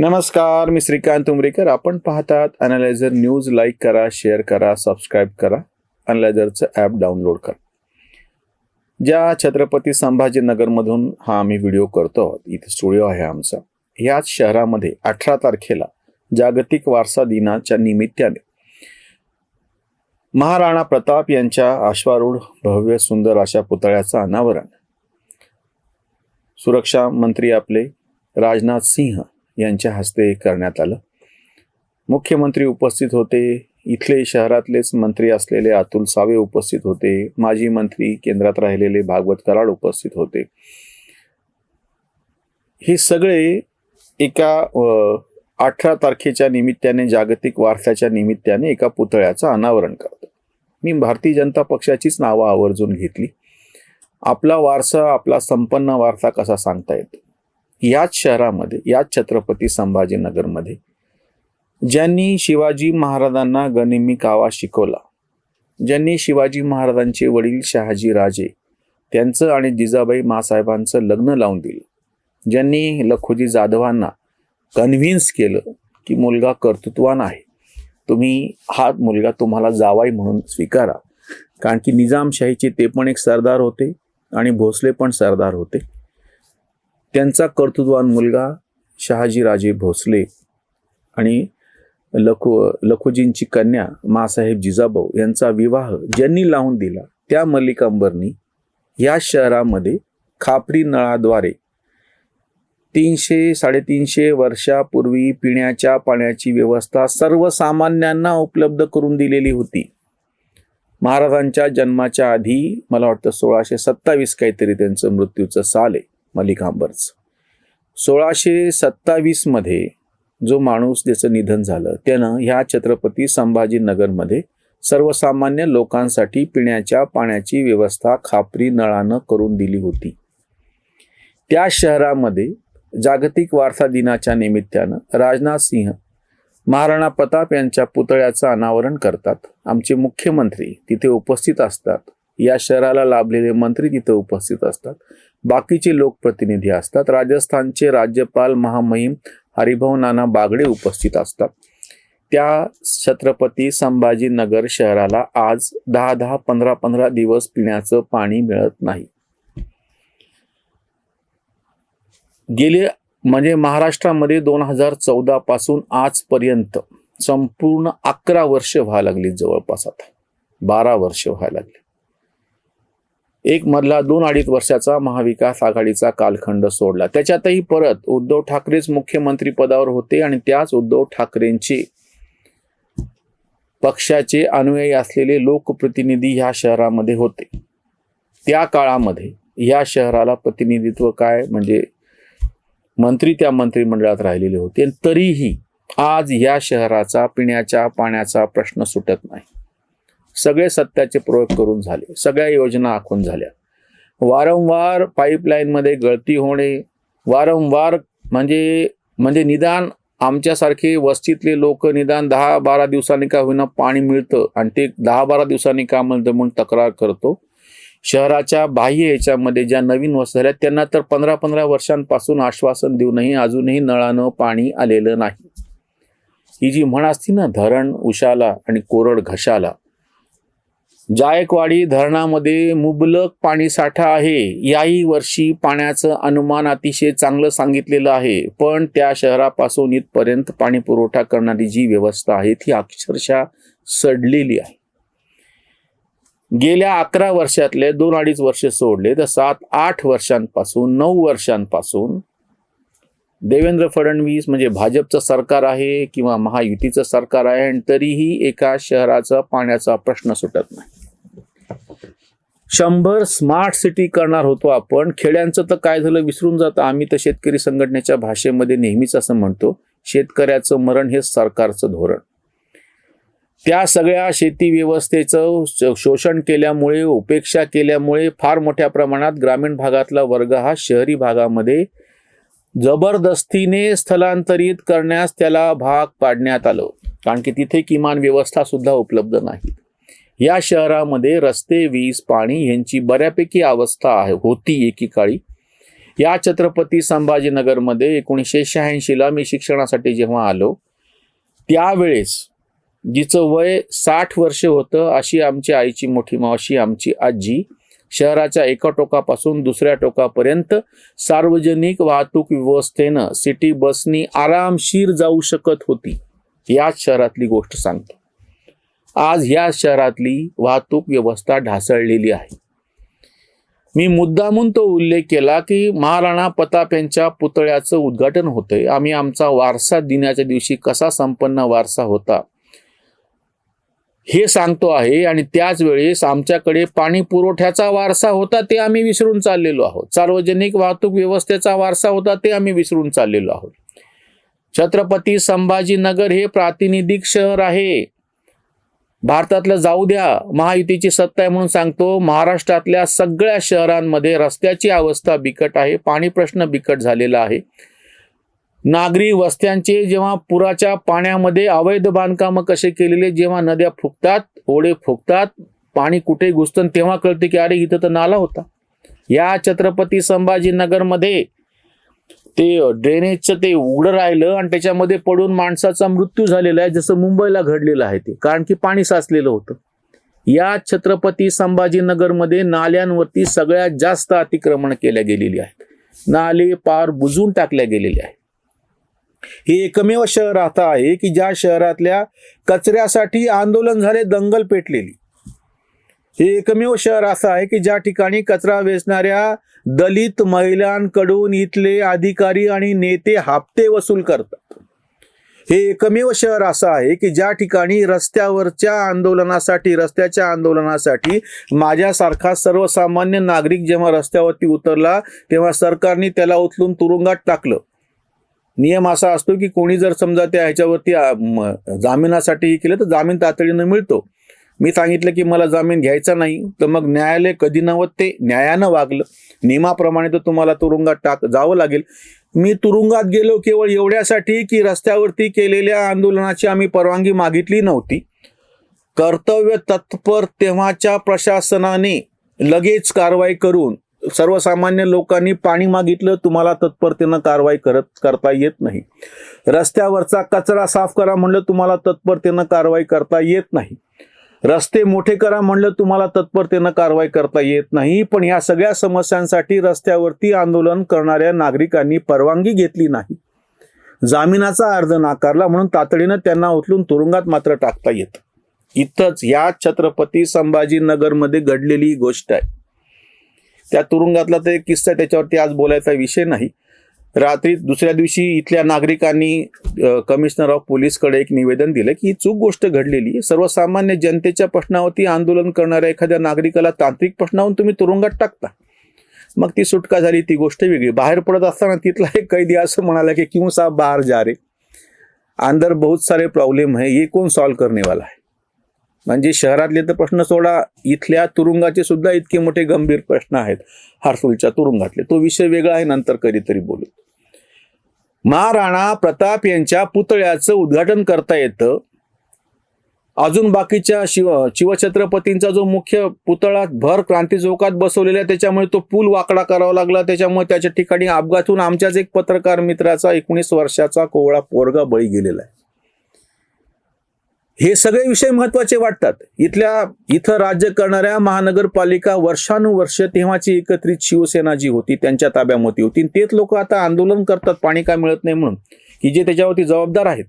नमस्कार मी श्रीकांत उमरेकर. आपण पाहतात अनालायझर न्यूज लाईक करा शेअर करा सबस्क्राईब करा. अनालायझरचं ॲप डाउनलोड करा. ज्या छत्रपती संभाजीनगरमधून हा आम्ही व्हिडिओ करतो आहोत इथे स्टुडिओ आहे आमचा. याच शहरामध्ये अठरा तारखेला जागतिक वारसा दिनाच्या निमित्ताने महाराणा प्रताप यांच्या अश्वारूढ भव्य सुंदर अशा पुतळ्याचं अनावरण. सुरक्षा मंत्री आपले राजनाथ सिंह यांच्या हस्ते करण्यात आलं. मुख्यमंत्री उपस्थित होते. इथले शहरातलेच मंत्री असलेले अतुल सावे उपस्थित होते. माजी मंत्री केंद्रात राहिलेले भागवत कराड उपस्थित होते. हे सगळे एका अठरा तारखेच्या निमित्ताने जागतिक वारसाच्या निमित्ताने एका पुतळ्याचं अनावरण करतात. मी भारतीय जनता पक्षाचीच नावं आवर्जून घेतली. आपला वारसा आपला संपन्न वारसा कसा सांगता येतो? याच शहरामध्ये याच छत्रपती संभाजीनगरमध्ये ज्यांनी शिवाजी महाराजांना गनिमी कावा शिकवला ज्यांनी शिवाजी महाराजांचे वडील शहाजी राजे त्यांचं आणि जिजाबाई मासाहेबांचं लग्न लावून दिलं ज्यांनी लखोजी जाधवांना कन्व्हिन्स केलं की मुलगा कर्तृत्वान आहे. तुम्ही हा मुलगा तुम्हाला जावाई म्हणून स्वीकारा. कारण की निजामशाहीचे ते पण एक सरदार होते आणि भोसले पण सरदार होते. त्यांचा कर्तृत्वान मुलगा शहाजीराजे भोसले आणि लखो लखोजींची कन्या मासाहेब जिजाभाऊ यांचा विवाह ज्यांनी लावून दिला त्या मल्लिकांबरनी या शहरामध्ये खापरी नळाद्वारे तीनशे साडेतीनशे वर्षापूर्वी पिण्याच्या पाण्याची व्यवस्था सर्वसामान्यांना उपलब्ध करून दिलेली होती. महाराजांच्या जन्माच्या आधी मला वाटतं सोळाशे सत्तावीस काहीतरी त्यांचं मृत्यूचं साल आहे. मलिकांबरचं सोळाशे सत्तावीसमध्ये जो माणूस ज्याचं निधन झालं त्यानं ह्या छत्रपती संभाजीनगरमध्ये सर्वसामान्य लोकांसाठी पिण्याच्या पाण्याची व्यवस्था खापरी नळानं करून दिली होती. त्या शहरामध्ये जागतिक वारसा दिनाच्या निमित्तानं राजनाथ सिंह महाराणा प्रताप यांच्या पुतळ्याचं अनावरण करतात. आमचे मुख्यमंत्री तिथे उपस्थित असतात. या शहराला लाभलेले मंत्री तिथे उपस्थित असतात. बाकीचे लोकप्रतिनिधी असतात. राजस्थानचे राज्यपाल महामहिम हरिभाऊ नाना बागडे उपस्थित असतात. त्या छत्रपती संभाजीनगर शहराला आज दहा दहा पंधरा पंधरा दिवस पिण्याचं पाणी मिळत नाही. गेले म्हणजे महाराष्ट्रामध्ये दोन हजार चौदा पासून आजपर्यंत संपूर्ण अकरा वर्ष व्हायला लागली जवळपास आता. बारा वर्ष व्हायला लागली. एक मधला दोन अडीच वर्षाचा महाविकास आघाडीचा कालखंड सोडला. त्याच्यातही परत उद्धव ठाकरेच मुख्यमंत्री पदावर होते आणि त्याच उद्धव ठाकरेंची पक्षाचे अनुयायी असलेले लोकप्रतिनिधी ह्या शहरामध्ये होते. त्या काळामध्ये या शहराला प्रतिनिधित्व काय? म्हणजे मंत्री त्या मंत्रिमंडळात राहिलेले होते. तरीही आज या शहराचा पिण्याच्या पाण्याचा प्रश्न सुटत नाही. सगळे सत्याचे प्रयोग करून झाले. सगळ्या योजना आखून झाल्या. वारंवार पाईपलाईनमध्ये गळती होणे वारंवार म्हणजे म्हणजे निदान आमच्यासारखे वस्तीतले लोक निदान दहा बारा दिवसांनी का होईना पाणी मिळतं आणि ते दहा बारा दिवसांनी का मिळतं म्हणून तक्रार करतो. शहराच्या बाह्य याच्यामध्ये ज्या नवीन वस्ती झाल्या त्यांना तर पंधरा पंधरा वर्षांपासून आश्वासन देऊनही अजूनही नळानं पाणी आलेलं नाही. ही जी म्हण असती ना धरण उशाला आणि कोरड घशाला जायकवाडी धरणामध्ये मुबलक पाणीसाठा आहे. याही वर्षी पाण्याचं अनुमान अतिशय चांगलं सांगितलेलं आहे. पण त्या शहरापासून इथपर्यंत पाणी पुरवठा करणारी जी व्यवस्था आहे ती अक्षरशः सडलेली आहे. गेल्या अकरा वर्षातले दोन अडीच वर्ष सोडले तर सात आठ वर्षांपासून नऊ वर्षांपासून देवेंद्र फडणवीस म्हणजे भाजपचं सरकार आहे किंवा महायुतीचं सरकार आहे आणि तरीही एका शहराचा पाण्याचा प्रश्न सुटत नाही. शंभर स्मार्ट सिटी करणार होतो आपण. खेड्यांचं तर काय झालं विसरून जातं. आम्ही तर शेतकरी संघटनेच्या भाषेमध्ये नेहमीच असं म्हणतो शेतकऱ्याचं मरण हे सरकारचं धोरण. त्या सगळ्या शेती व्यवस्थेचं शोषण केल्यामुळे उपेक्षा केल्यामुळे फार मोठ्या प्रमाणात ग्रामीण भागातला वर्ग हा शहरी भागामध्ये जबरदस्तीने स्थलांतरित करण्यास त्याला भाग पाडण्यात आलं. कारण की तिथे किमान व्यवस्था सुद्धा उपलब्ध नाही या शहरामध्ये रस्ते वीज पाणी यांची बऱ्यापैकी अवस्था आहे होती एकेकाळी. या छत्रपती संभाजीनगरमध्ये एकोणीसशे शहाऐंशीला मी शिक्षणासाठी जेव्हा आलो त्यावेळेस जिचं वय साठ वर्ष होतं अशी आमची आईची मोठी मावशी आमची आजी शहराच्या एका टोकापासून दुसऱ्या टोकापर्यंत सार्वजनिक वाहतूक व्यवस्थेनं सिटी बसनी आरामशीर जाऊ शकत होती. याच शहरातली गोष्ट सांगतो. आज या शहरातली वाहतूक व्यवस्था ढासळलेली आहे. मी मुद्दामून तो उल्लेख केला की महाराणा प्रताप यांच्या पुतळ्याचं उद्घाटन होतंय. आम्ही आमचा वारसा दिनाच्या दिवशी कसा संपन्न वारसा होता हे सांगतो आहे आणि त्याच वेळेस आमच्याकडे पाणी पुरवठ्याचा वारसा होता ते आम्ही विसरून चाललेलो आहोत. सार्वजनिक वाहतूक व्यवस्थेचा वारसा होता ते आम्ही विसरून चाललेलो आहोत. छत्रपती संभाजीनगर हे प्रातिनिधिक शहर आहे. भारतातलं जाऊ द्या महायुतीची सत्ता आहे म्हणून सांगतो महाराष्ट्रातल्या सगळ्या शहरांमध्ये रस्त्याची अवस्था बिकट आहे पाणी प्रश्न बिकट झालेला आहे. नागरी वस्त्यांचे जेव्हा पुराच्या पाण्यामध्ये अवैध बांधकामं कसे केलेले जेव्हा नद्या फुकतात ओढे फुकतात पाणी कुठे घुसतं तेव्हा कळते की अरे इथं तर नाला होता. या छत्रपती संभाजीनगरमध्ये ते ड्रेनेजचं ते उघडं राहिलं आणि त्याच्यामध्ये पडून माणसाचा मृत्यू झालेला आहे जसं मुंबईला घडलेलं आहे ते. कारण की पाणी साचलेलं होतं. या छत्रपती संभाजीनगरमध्ये नाल्यांवरती सगळ्यात जास्त अतिक्रमण केल्या गेलेली आहेत. नाले पार बुजून टाकल्या गेलेले आहेत. हे एकमेव शहर आता आहे की ज्या शहरातल्या कचऱ्यासाठी आंदोलन झाले दंगल पेटलेली. हे एकमेव शहर असं आहे की ज्या ठिकाणी कचरा वेचणाऱ्या दलित महिलांकडून इथले अधिकारी आणि नेते हप्ते वसूल करतात. हे एकमेव शहर असं आहे की ज्या ठिकाणी रस्त्यावरच्या आंदोलनासाठी रस्त्याच्या आंदोलनासाठी माझ्यासारखा सर्वसामान्य नागरिक जेव्हा रस्त्यावरती उतरला तेव्हा सरकारने त्याला उचलून तुरुंगात टाकलं. नियम असा असतो की कोणी जर समजा त्या ह्याच्यावरती जामिनासाठी केलं तर जामीन तातडीनं मिळतो. मी सांगितलं की मला जामीन घ्यायचा नाही तर मग न्यायालय कधी नव्हत ते न्यायानं वागलं. नियमाप्रमाणे तर तुम्हाला तुरुंगात टाक जावं लागेल. मी तुरुंगात गेलो केवळ एवढ्यासाठी की रस्त्यावरती केलेल्या आंदोलनाची आम्ही परवानगी मागितली नव्हती. कर्तव्य तत्पर तेव्हाच्या प्रशासनाने लगेच कारवाई करून सर्वसामान्य लोकांनी पाणी मागितलं तुम्हाला तत्परतेनं कारवाई करत करता येत नाही. रस्त्यावरचा कचरा साफ करा म्हणलं तुम्हाला तत्परतेनं कारवाई करता येत नाही. रस्ते मोठे करा म्हणलं तुम्हाला तत्परतेनं कारवाई करता येत नाही. पण या सगळ्या समस्यांसाठी रस्त्यावरती आंदोलन करणाऱ्या नागरिकांनी परवानगी घेतली नाही. जामिनाचा अर्ज नाकारला म्हणून तातडीनं त्यांना उचलून तुरुंगात मात्र टाकता येत. इथंच या छत्रपती संभाजीनगरमध्ये घडलेली गोष्ट आहे. त्या तुरुंगातला तर एक किस्सा त्याच्यावरती आज बोलायचा विषय नाही. रात्री दुसऱ्या दिवशी इथल्या नागरिकांनी कमिशनर ऑफ पोलीसकडे एक निवेदन दिलं की ही चूक गोष्ट घडलेली सर्वसामान्य जनतेच्या प्रश्नावरती आंदोलन करणाऱ्या एखाद्या नागरिकाला तांत्रिक प्रश्नावरून तुम्ही तुरुंगात टाकता. मग ती सुटका झाली ती गोष्ट वेगळी. बाहेर पडत असताना तिथला एक कैदी असं म्हणाला की क्यों साहब बाहेर जा रे अंदर बहुत सारे प्रॉब्लेम है ये कोण सॉल्व करने वाला है? म्हणजे शहरातले तर प्रश्न सोडा इथल्या तुरुंगाचे सुद्धा इतके मोठे गंभीर प्रश्न आहेत हारसूलच्या तुरुंगातले. तो विषय वेगळा आहे नंतर कधीतरी बोलू. महाराणा प्रताप यांच्या पुतळ्याचं उद्घाटन करता येतं. अजून बाकीच्या शिव शिवछत्रपतींचा जो मुख्य पुतळा भर क्रांती चौकात बसवलेला आहे त्याच्यामुळे तो पूल वाकडा करावा लागला त्याच्यामुळे त्याच्या ठिकाणी अपघातून आमच्याच एक पत्रकार मित्राचा एकोणीस वर्षाचा कोवळा पोरगा बळी गेलेला आहे. हे सगळे विषय महत्त्वाचे वाटतात. इथल्या इथं राज्य करणाऱ्या महानगरपालिका वर्षानुवर्ष तेव्हाची एकत्रित शिवसेना जी होती त्यांच्या ताब्यामध्ये होती. तेच लोक आता आंदोलन करतात पाणी का मिळत नाही म्हणून. की जे त्याच्यावरती जबाबदार आहेत.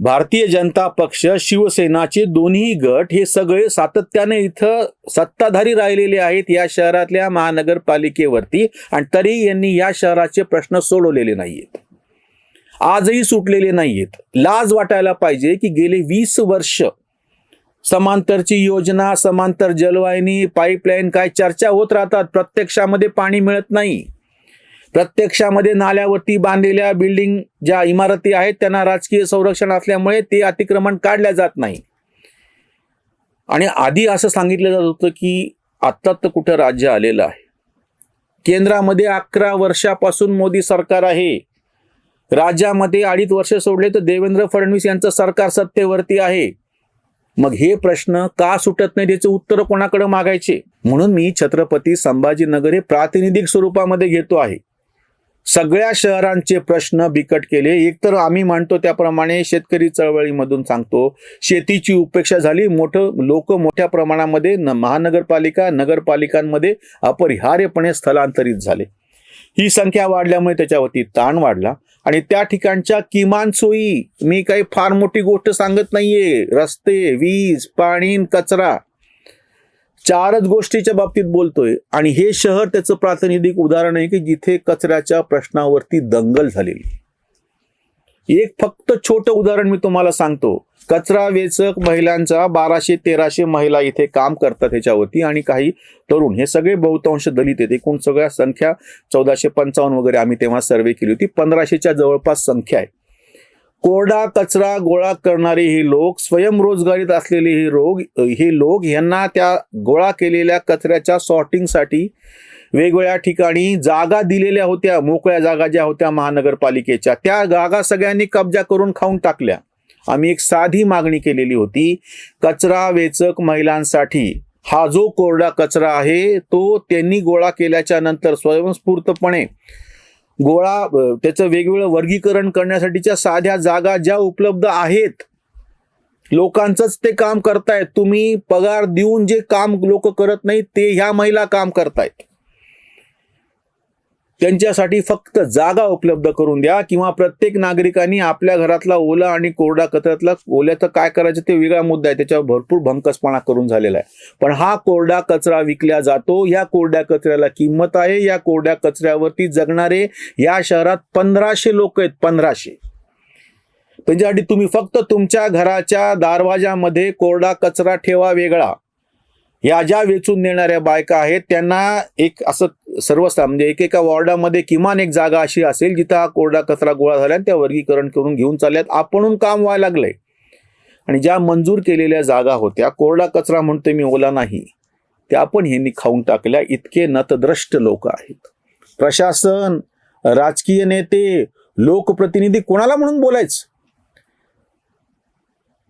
भारतीय जनता पक्ष शिवसेनाचे दोन्ही गट हे सगळे सातत्याने इथं सत्ताधारी राहिलेले आहेत या शहरातल्या महानगरपालिकेवरती. आणि तरी यांनी या शहराचे प्रश्न सोडवलेले नाहीयेत. आजही सुटलेले नाहीयेत. लाज वाटायला पाहिजे की गेले वीस वर्ष समांतरची योजना समांतर जलवाहिनी पाईपलाईन काय चर्चा होत राहतात. प्रत्यक्षामध्ये पाणी मिळत नाही. प्रत्यक्षामध्ये नाल्यावरती बांधलेल्या बिल्डिंग ज्या इमारती आहेत त्यांना राजकीय संरक्षण असल्यामुळे ते अतिक्रमण काढल्या जात नाही. आणि आधी असं सांगितलं जात होतं की आत्ता तर कुठं राज्य आलेलं आहे. केंद्रामध्ये अकरा वर्षापासून मोदी सरकार आहे. राज्यामध्ये अडीच वर्ष सोडले तर देवेंद्र फडणवीस यांचं सरकार सत्तेवरती आहे. मग हे प्रश्न का सुटत नाही त्याचे उत्तर कोणाकडे मागायचे? म्हणून मी छत्रपती संभाजीनगर हे प्रातिनिधिक स्वरूपामध्ये घेतो आहे. सगळ्या शहरांचे प्रश्न बिकट केले. एकतर आम्ही मांडतो त्याप्रमाणे शेतकरी चळवळीमधून सांगतो शेतीची उपेक्षा झाली मोठं लोक मोठ्या प्रमाणामध्ये न महानगरपालिका नगरपालिकांमध्ये अपरिहार्यपणे स्थलांतरित झाले. ही संख्या वाढल्यामुळे त्याच्यावरती ताण वाढला. आणि त्या ठिकाणच्या किमान सोयी मी काही फार मोठी गोष्ट सांगत नाहीये. रस्ते वीज पाणी कचरा. चारच गोष्टीच्या बाबतीत बोलतोय. आणि हे शहर त्याचं प्रातिनिधिक उदाहरण आहे की जिथे कचऱ्याच्या प्रश्नावरती दंगल झालेली. एक फक्त छोटं उदाहरण मी तुम्हाला सांगतो. कचरा वेचक महिलांचा बाराशे तेराशे महिला इथे काम करतात ह्याच्यावरती आणि काही तरुण हे सगळे बहुतांश दलित आहेत. एकूण सगळ्या संख्या चौदाशे पंचावन्न वगैरे आम्ही तेव्हा सर्वे केली होती. पंधराशेच्या जवळपास संख्या आहे. कोरडा कचरा गोळा करणारे हे लोक स्वयंरोजगारीत असलेले हे रोग हे लोक यांना त्या गोळा केलेल्या कचऱ्याच्या सॉर्टिंगसाठी वेगवेगळ्या ठिकाणी जागा दिलेल्या होत्या मोकळ्या जागा ज्या होत्या महानगरपालिकेच्या त्या जागा सगळ्यांनी कब्जा करून खाऊन टाकल्या. आम्ही एक साधी मागणी केलेली होती कचरा वेचक महिलांसाठी. हा जो कोरडा कचरा आहे तो त्यांनी गोळा केल्याच्यानंतर स्वयंस्फूर्तपणे गोळा त्याचं वेगवेगळं वर्गीकरण करण्यासाठीच्या साध्या जागा ज्या उपलब्ध आहेत लोकांचंच ते काम करतायत. तुम्ही पगार देऊन जे काम लोक करत नाहीत ते ह्या महिला काम करतायत. त्यांच्यासाठी फक्त जागा उपलब्ध करून द्या किंवा प्रत्येक नागरिकांनी आपल्या घरातला ओला आणि कोरडा कचऱ्यातला ओल्याचं काय करायचं ते वेगळा मुद्दा आहे. त्याच्यावर भरपूर भंकसपणा करून झालेला आहे. पण हा कोरडा कचरा विकला जातो. या कोरड्या कचऱ्याला किंमत आहे. या कोरड्या कचऱ्यावरती जगणारे या शहरात पंधराशे लोक आहेत. पंधराशे. त्यांच्यासाठी तुम्ही फक्त तुमच्या घराच्या दारवाजामध्ये कोरडा कचरा ठेवा वेगळा. या ज्या वेचून देणाऱ्या बायका आहेत त्यांना एक असं सर्वसा म्हणजे एकेका वॉर्डामध्ये किमान एक जागा अशी असेल जिथं हा कोरडा कचरा गोळा झाला आणि त्या वर्गीकरण करून घेऊन चालल्यात आपणून काम व्हायला लागलंय. आणि ज्या मंजूर केलेल्या जागा होत्या कोरडा कचरा म्हणतोय मी ओला नाही त्या पण ह्यांनी खाऊन टाकल्या. इतके नतद्रष्ट लोक आहेत. प्रशासन राजकीय नेते लोकप्रतिनिधी कोणाला म्हणून बोलायचं?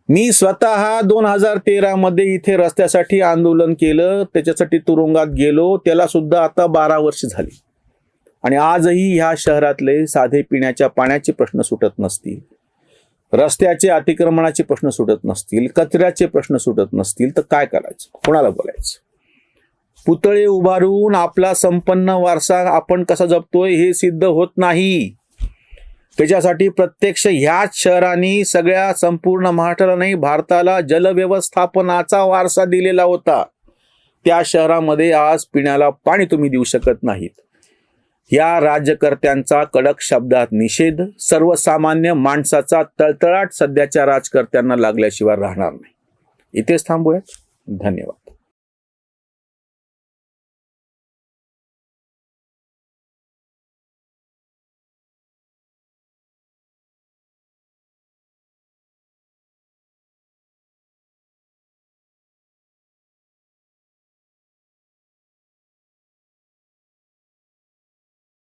मी स्वतः दोन हजार तेरामध्ये इथे रस्त्यासाठी आंदोलन केलं त्याच्यासाठी तुरुंगात गेलो त्याला सुद्धा आता बारा वर्ष झाली. आणि आजही ह्या शहरातले साधे पिण्याच्या पाण्याचे प्रश्न सुटत नसतील रस्त्याचे अतिक्रमणाचे प्रश्न सुटत नसतील कचऱ्याचे प्रश्न सुटत नसतील तर काय करायचं? कोणाला बोलायचं? पुतळे उभारून आपला संपन्न वारसा आपण कसा जपतोय हे सिद्ध होत नाही. त्याच्यासाठी प्रत्यक्ष ह्याच शहराने सगळ्या संपूर्ण महाराष्ट्राला नाही भारताला जलव्यवस्थापनाचा वारसा दिलेला होता. त्या शहरामध्ये आज पिण्याला पाणी तुम्ही देऊ शकत नाहीत. या राज्यकर्त्यांचा कडक शब्दात निषेध सर्वसामान्य माणसाचा तळतळाट सध्याच्या राजकर्त्यांना लागल्याशिवाय राहणार नाही. इथेच थांबूयात. धन्यवाद.